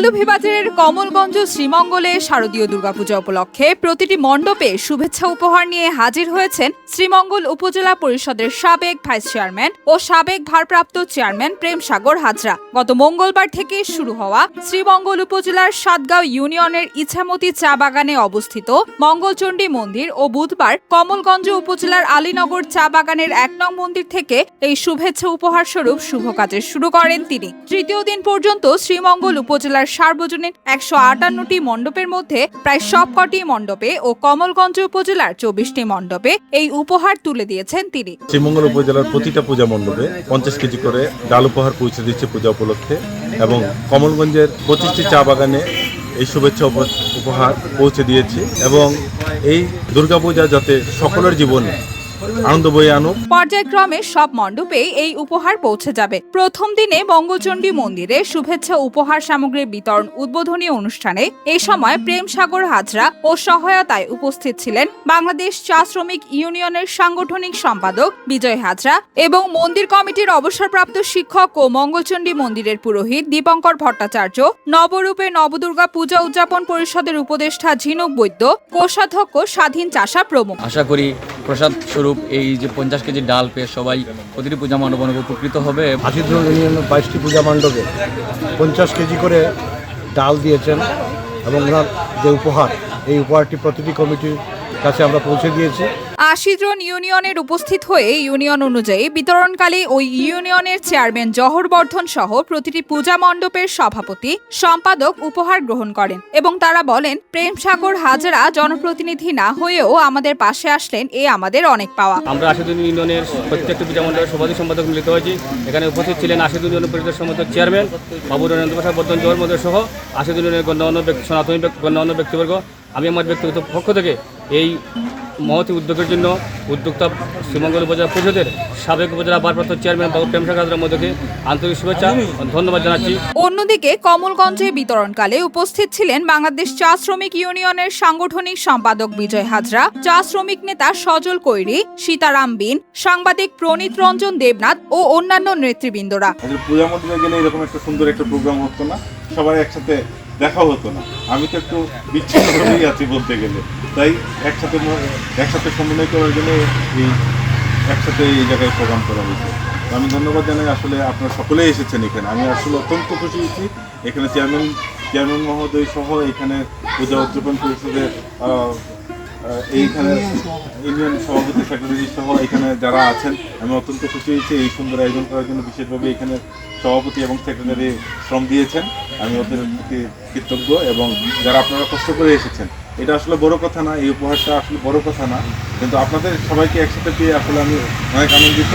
মৌলভীবাজারের কমলগঞ্জ শ্রীমঙ্গলে শারদীয় দুর্গাপূজা উপলক্ষে প্রতিটি মণ্ডপে শুভেচ্ছা উপহার নিয়ে হাজির হয়েছেন শ্রীমঙ্গল উপজেলা পরিষদের সাবেক ভাইস চেয়ারম্যান ও সাবেক ভারপ্রাপ্ত চেয়ারম্যান প্রেম সাগর হাজরা। গত মঙ্গলবার থেকে শুরু হওয়া শ্রীমঙ্গল উপজেলার সাতগাঁও ইউনিয়নের ইছামতি চা বাগানে অবস্থিত মঙ্গলচণ্ডী মন্দির ও বুধবার কমলগঞ্জ উপজেলার আলীনগর চা বাগানের এক নং মন্দির থেকে এই শুভেচ্ছা উপহার স্বরূপ শুভ কাজে শুরু করেন তিনি। তৃতীয় দিন পর্যন্ত শ্রীমঙ্গল উপজেলার সার্বজনীন একশো আটান্নটি মণ্ডপের মধ্যে প্রায় সবকটি মণ্ডপে ও কমলগঞ্জ উপজেলার চব্বিশটি মণ্ডপে এই উপহার তুলে দিয়েছেন তিনি। শ্রীমঙ্গল উপজেলার প্রতিটা পূজা মণ্ডপে পঞ্চাশ কেজি করে ডাল উপহার পৌঁছে দিচ্ছে পূজা উপলক্ষে এবং কমলগঞ্জের পঁচিশটি চা বাগানে এই শুভেচ্ছা উপ- উপহার পৌঁছে দিয়েছি এবং এই দুর্গাপূজা যাতে সকলের জীবনে আনন্দ বয়ে আনুক। পর্যায়ক্রমে সব মণ্ডপে এই উপহার পৌঁছে যাবে। প্রথম দিনে মঙ্গলচণ্ডী মন্দিরে শুভেচ্ছা উপহার সামগ্রীর বিতরণ উদ্বোধনী অনুষ্ঠানে এই সময় প্রেম সাগর হাজরা ও সহায়তায় উপস্থিত ছিলেন বাংলাদেশ চা শ্রমিক ইউনিয়নের সাংগঠনিক সম্পাদক বিজয় হাজরা এবং মন্দির কমিটির অবসরপ্রাপ্ত শিক্ষক ও মঙ্গলচণ্ডী মন্দিরের পুরোহিত দীপঙ্কর ভট্টাচার্য নবরূপে নবদুর্গা পূজা উদযাপন পরিষদের উপদেষ্টা ঝিনুক বৈদ্য কোষাধ্যক্ষ স্বাধীন চাষা প্রমুখ। আশা করি প্রসাদ স্বরূপ এই যে পঞ্চাশ কেজি ডাল পেয়ে সবাই প্রতিটি পূজা মণ্ডপ অনেক উপকৃত হবে। আশিদ্র ইউনিয়ন বাইশটি পূজা মণ্ডপে পঞ্চাশ কেজি করে ডাল দিয়েছেন এবং ওনার যে উপহার, এই উপহারটি প্রতিটি কমিটির কাছে আমরা পৌঁছে দিয়েছি। আশিজন ইউনিয়নের উপস্থিত হয়ে ইউনিয়ন অনুযায়ী বিতরণকালে ওই ইউনিয়নের চেয়ারম্যান জহর বর্ধন সহ প্রতিটি পূজা মণ্ডপের সভাপতি সম্পাদক উপহার গ্রহণ করেন এবং তারা বলেন প্রেম সাগর হাজরা জনপ্রতিনিধি না হয়েও আমাদের পাশে আসলেন এ আমাদের অনেক পাওয়া। আমরা আশিদুল ইউনিয়নের প্রত্যেকটি পূজা মণ্ডলের সভাপতি সম্পাদক মিলিত হয়েছি। এখানে উপস্থিত ছিলেন আশিদুল ইউনিয়ন পরিষদের সম্মত চেয়ারম্যান বাবুর নরেন্দ্র প্রসাদ বর্ধন জোহর মধ্যে সহ আশিদুল ইউনিয়নের গণ্যমান্য ব্যক্তি সনাতনী ব্যক্তি- গণ্যমান্য ব্যক্তিবর্গ। আমি আমার ব্যক্তিগত পক্ষ থেকে এই মহতি উদ্যোগের জন্য উদ্যোক্তা শ্রীমঙ্গল উপজেলা পরিষদের সাবেক উপজেলা ভারপ্রাপ্ত চেয়ারম্যান বাবু প্রেম সাগর মধ্যে আন্তরিক শুভেচ্ছা ধন্যবাদ জানাচ্ছি। অন্যদিকে কমলগঞ্জে বিতরণকালে উপস্থিত ছিলেন বাংলাদেশ চা শ্রমিক ইউনিয়নের সাংগঠনিক সম্পাদক বিজয় হাজরা চা শ্রমিক নেতা সজল কৈরি সীতারাম বিন সাংবাদিক প্রণীত রঞ্জন দেবনাথ ও অন্যান্য নেতৃবৃন্দরা। পূজা মন্দিরে গেলে এরকম একটা সুন্দর একটা প্রোগ্রাম হতো না। সবাই একসাথে দেখা হতো না। আমি তো একটু বিচ্ছিন্ন হয়েই আছি বলতে গেলে। তাই একসাথে একসাথে সমন্বয় করার জন্য এই একসাথে এই জায়গায় প্রোগ্রাম করা হয়েছে। আমি ধন্যবাদ জানাই, আসলে আপনারা সকলেই এসেছেন এখানে। আমি আসলে অত্যন্ত খুশি হয়েছি। এখানে চেয়ারম্যান চেয়ারম্যান মহোদয় সহ এখানে পূজা উদযাপন পরিষদের এইখানে ইউনিয়ন সভাপতি সেক্রেটারি সহ এখানে যারা আছেন, আমি অত্যন্ত খুশি হয়েছি এই সুন্দর আয়োজন করার জন্য বিশেষভাবে এখানে সভাপতি এবং সেক্রেটারি শ্রম দিয়েছেন। আমি ওদের প্রতি কৃতজ্ঞ এবং যারা আপনারা কষ্ট করে এসেছেন, এটা আসলে বড় কথা না, এই উপহারটা আসলে বড় কথা না। কিন্তু আপনাদের সবাইকে একসাথে পেয়ে আসলে আমি অনেক আনন্দিত।